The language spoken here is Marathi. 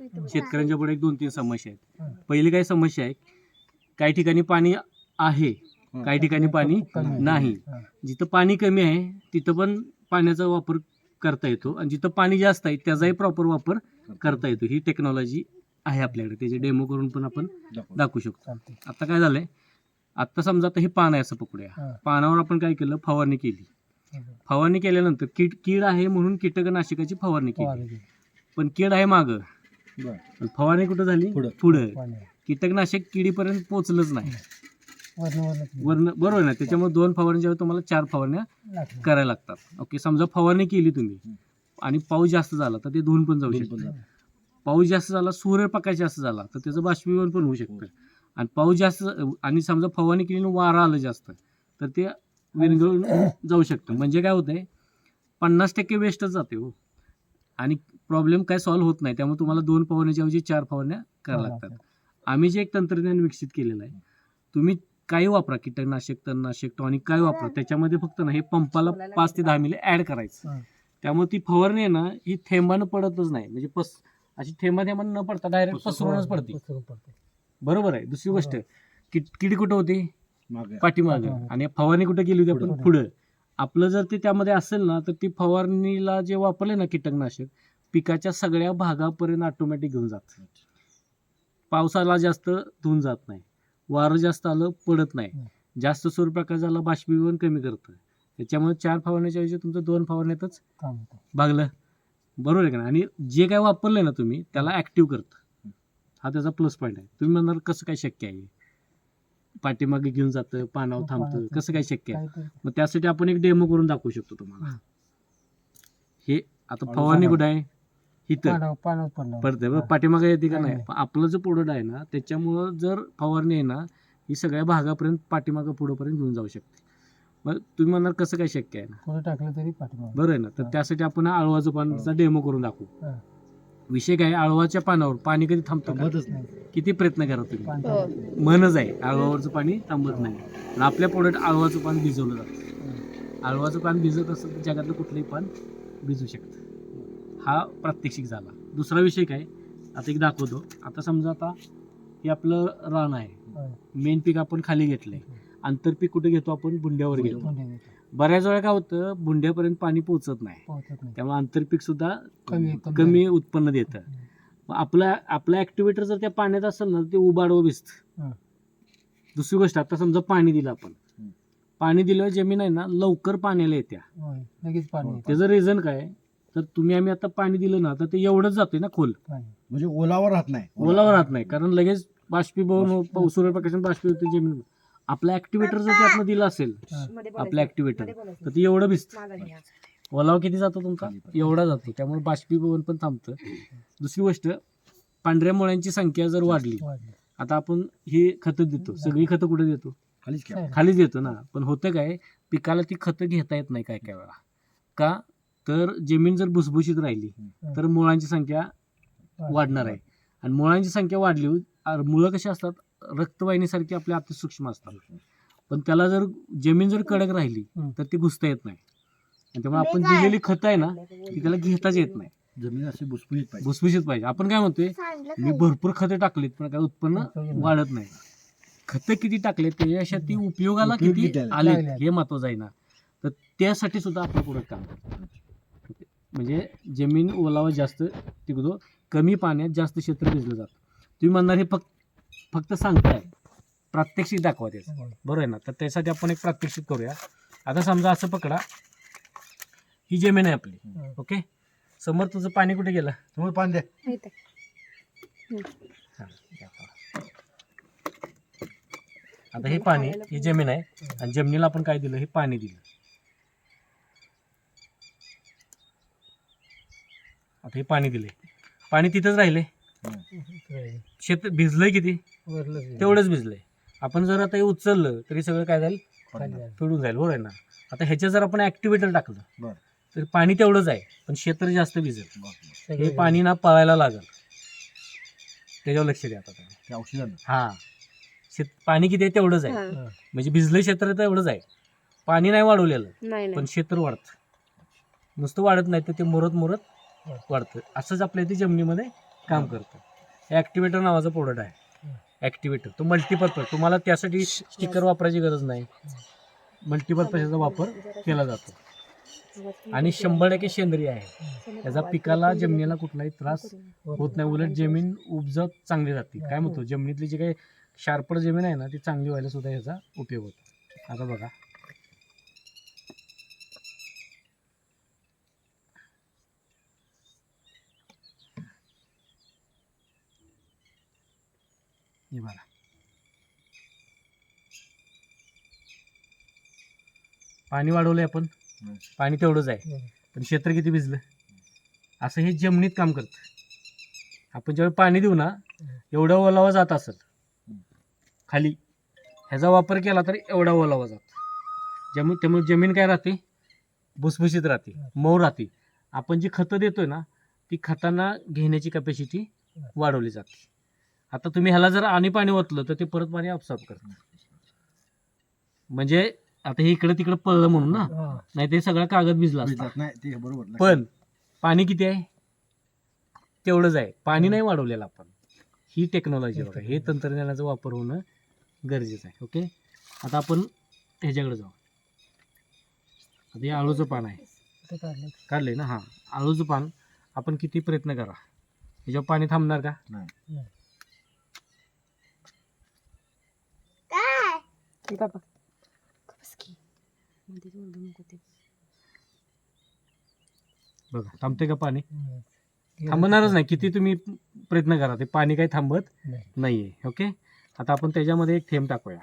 शेतकऱ्यांच्या पुढे एक दोन तीन समस्या. आहेत. पहिली काय समस्या आहे काही ठिकाणी पाणी आहे काही ठिकाणी पाणी. नाही. जिथं पाणी कमी आहे तिथं पण पाण्याचा वापर करता येतो. आणि जिथं पाणी जास्त आहे त्याचाही प्रॉपर वापर करता येतो. ही टेक्नॉलॉजी आहे आपल्याकडे. त्याचे डेमो करून पण आपण दाखवू शकतो. आता काय झालंय आता समजा आता हे पान आहे असं पकडूया. पानावर आपण काय केलं? फवारणी केली. फवारणी केल्यानंतर कीड कीड आहे म्हणून कीटकनाशकाची फवारणी केली. पण कीड आहे माग. फवारणी कुठं झाली? पुढं. कीटकनाशक किडीपर्यंत पोहोचलंच नाही. वरनं बरोबर ना? त्याच्यामुळे दोन फवारण्याच्या वेळी तुम्हाला चार फवारण्या लागलं. करायला लागतात. ओके समजा फवारणी केली तुम्ही आणि पाऊस जास्त झाला तर ते धुवून पण जाऊ शकतं. पाऊस जास्त झाला सूर्यप्रकाश जास्त झाला तर त्याचं बाष्पीभवन पण होऊ शकतं. आणि पाऊस जास्त आणि समजा फवारणी केली आणि वारा आलं जास्त तर ते विरघळून जाऊ शकतं. म्हणजे काय होतंय पन्नास टक्के वेस्टच जाते हो. आणि प्रॉब्लेम काय सॉल्व्ह होत नाही. त्यामुळे तुम्हाला दोन फवारण्याच्या ऐवजी चार फवारण्या कराव्या लागतात. आम्ही जे एक तंत्रज्ञान विकसित केलेलं आहे तुम्ही काही वापरा. कीटकनाशक तणनाशक टॉनिक काय वापरा. त्याच्यामध्ये फक्त ना हे पंपाला पाच ते दहा मिली ऍड करायचं. त्यामुळे ती फवारणी आहे ना ही थेंबानं पडतच नाही. म्हणजे पस अशी थेंबा थेंबानं न पडता डायरेक्ट पसरूनच पडते. बरोबर आहे. दुसरी गोष्ट किड किडी कुठं होती? मागे. पाठीमाग. आणि फवारणी कुठं केली होती आपण? पुढं. पुढं. आपलं जर ते त्यामध्ये असेल ना तर ती फवारणीला जे वापरले ना कीटकनाशक पिकाच्या सगळ्या भागापर्यंत ऑटोमॅटिक घेऊन जात पावसाला जास्त धुवून जात नाही. वारं जास्त आलं पडत नाही. जास्त सूर्यप्रकाश झाला बाष्पीभवन कमी करतं. त्याच्यामुळे चार फवारण्याच्या ऐवजी तुमचं दोन फवारण्यातच. भागलं. बरोबर आहे का? आणि जे काय वापरलंय ना तुम्ही त्याला ऍक्टिव्ह करतं. हा. त्याचा प्लस पॉईंट आहे. तुम्ही म्हणणार कसं काय शक्य आहे? पाठीमागे घेऊन जातं पानावर थांबतं. कसं काय शक्य आहे? मग त्यासाठी आपण एक डेमो करून दाखवू शकतो तुम्हाला. हं. आता फवारणी कुठं आहे? इथं. पानावर पानावर पडलं पडते बघ पाठीमागे येते का नाही, आपलं जे प्रोडक्ट आहे ना त्याच्यामुळं जर फवारणी आहे ना ही सगळ्या भागापर्यंत पाठीमागं पुढंपर्यंत घेऊन जाऊ शकते. मग तुम्ही म्हणणार कसं काय शक्य आहे ना? पुढे टाकलं तरी पाठीमागे. बरं आहे ना? तर हा. त्यासाठी आपण हा. आळवाचं पानाचा डेमो करून दाखवू. हा. विषय काय आळवाच्या पानावर पाणी कधी थांबतं का? थांबतच नाही. किती प्रयत्न करा तुम्ही? पान हो. मनच आहे आळवावरचं पाणी थांबत नाही. आणि आपल्या प्रोडक्ट आळवाचं पान भिजवलं जातं. आळवाचं पान भिजत असेल तर जगातलं कुठलंही पान भिजू शकतं. हा प्रात्यक्षिक झाला. दुसरा विषय काय? आता एक दाखवतो. आता समजा आता हे आपलं रान आहे. मेन पीक आपण खाली घेतलंय. आंतरपीक कुठे घेतो आपण? बुंड्यावर घेतो. बऱ्याच वेळा काय होतं? बुंड्यापर्यंत पाणी पोहोचत नाही. त्यामुळे आंतरपीक सुद्धा कमी उत्पन्न देतं. आपला आपला ऍक्टिव्हेटर जर त्या पाण्यात असेल ना ते उबाडवं भिजतं. दुसरी गोष्ट आता समजा पाणी दिलं आपण. पाणी दिल्यावर जमीन आहे ना लवकर पाण्याला येत्या. हो. त्याचं रिझन काय? तर तुम्ही आम्ही आता पाणी दिलं ना तर ते एवढंच जाते ना खोल. म्हणजे ओलावर राहत नाही. ओलावर राहत नाही कारण लगेच बाष्पीभवन सूर्यप्रकाशाने बाष्पी होते जमीन आपलं ऍक्टिव्हेटर जर त्यातनं दिलं असेल आपलं ऍक्टिव्हेटर तर ते एवढं भिजतं. ओलावा किती जातो तुमचा. एवढा जातो. त्यामुळे बाष्पीभवन पण थांबतं. दुसरी गोष्ट पांढऱ्या मुळ्यांची संख्या जर वाढली. आता आपण ही खतं देतो. सगळी खतं कुठे देतो? खालीच देतो ना. पण होतं काय पिकाला ती खतं घेता येत नाही काय काय वेळा. का? तर जमीन जर भुसभुशीत राहिली तर मुळांची संख्या वाढणार. आहे. आणि मुळांची संख्या वाढली मुळं कशी असतात? रक्तवाहिनीसारखी आपल्या अतिसूक्ष्म असतात. पण त्याला जर जमीन जर कडक राहिली. तर ती घुसता येत नाही. आणि त्यामुळे आपण दिलेली खतं आहे ना ती त्याला घेताच येत नाही. जमीन अशी भुसभुशीत पाहिजे. भुसभुशीत पाहिजे. आपण काय म्हणतोय? मी भरपूर खते टाकलीत पण काय उत्पन्न वाढत नाही. खतं किती टाकले त्याच्यापेक्षा ती उपयोगाला उपयोग किती आले? हे महत्वाचं आहे ना. तर त्यासाठी सुद्धा आपलं प्रोडक्ट काम करतं. म्हणजे जमीन ओलावा जास्त टिकतो कमी पाण्यात जास्त क्षेत्र भिजलं जातं. तुम्ही म्हणणार हे फक्त फक्त सांगताय. प्रात्यक्षिक दाखवा त्याचं. होय. बरोबर आहे ना. तर त्यासाठी आपण एक प्रात्यक्षिक करूया. आता समजा असं पकडा. ही जमीन आहे आपली. ओके? समोर तुझं पाणी कुठे गेलं? समोर पाणी द्या. हा. आता हे पाणी ही जमीन आहे. आणि जमिनीला आपण काय दिलं? हे पाणी दिलं. हे पाणी दिले. पाणी तिथंच राहिले. शेत भिजलंय किती. तेवढंच भिजलंय. आपण जर आता हे उचललं तरी सगळं काय जाईल. फिरून जाईल बरोबर आहे ना? आता ह्याच्यात जर आपण ऍक्टिव्हेटर टाकलं बरं. तर पाणी तेवढंच आहे पण क्षेत्र जास्त भिजेल. हे पाणी ना पळायला लागल. त्याच्यावर लक्ष द्या आता औषधानं? हा. शेत पाणी किती आहे तेवढंच आहे. म्हणजे भिजलं क्षेत्र तर एवढंच आहे. पाणी नाही वाढवलेलं नाही पण क्षेत्र वाढतं. नुसतं वाढत नाही तर ते मुरत मुरत वाढतं. असंच आपल्या इथे जमिनीमध्ये काम करतं. ॲक्टिवेटर नावाचं प्रोडक्ट आहे. ॲक्टिवेटर तो मल्टीपर्पज तुम्हाला त्यासाठी स्टिकर वापरायची गरज नाही. मल्टीपर्पज याचा वापर केला जातो. आणि शंभर टक्के सेंद्रिय आहे. त्याचा पिकाला जमिनीला कुठलाही त्रास होत नाही. उलट जमीन उपजाव चांगली राहते. काय म्हणतो? जमिनीतली जी काही शार्पड जमीन आहे ना ती चांगली व्हायला सुद्धा याचा उपयोग होतो. आता बघा. हे बघा पाणी वाढवलंय आपण. पाणी तेवढंच आहे. पण क्षेत्र किती भिजलं? असं हे जमिनीत काम करतं. आपण ज्यावेळी पाणी देऊ ना एवढा ओलावा जात असेल. खाली. ह्याचा वापर केला तर एवढा ओलावा जात. जमीन त्यामुळे जमीन काय राहते? भुसभुशीत राहते. मऊ राहते. आपण जी खतं देतोय ना ती खतांना घेण्याची कॅपॅसिटी वाढवली जाते. आता तुम्ही ह्याला जर आणि पाणी ओतलं तर ते परत पाणी अपसाप करतं म्हणजे आता हे इकडे तिकडे पडलं म्हणून ना. नाही ते सगळा कागद भिजला असता. भिजत नाही ते बरोबर लक्षात. पण पाणी किती आहे? तेवढंच आहे. पाणी नाही वाढवलेलं आपण. ही टेक्नॉलॉजी बघा हे तंत्रज्ञानाचा वापर होणं गरजेचं आहे ओके आता आपण ह्याच्याकडे जाऊ. आता हे आळूचं पान आहे. ते काढलं काढलंय ना हां. आळूचं पान आपण किती प्रयत्न करा. ह्याच्यावर पाणी थांबणार का? बाबा बस की मध्ये ओरडू नको ते बघा थांबते का पाणी. थांबणारच नाही. किती तुम्ही प्रयत्न करा ते पाणी काही थांबत नाही. नाहीये ओके? आता आपण त्याच्यामध्ये एक थेंब टाकूया.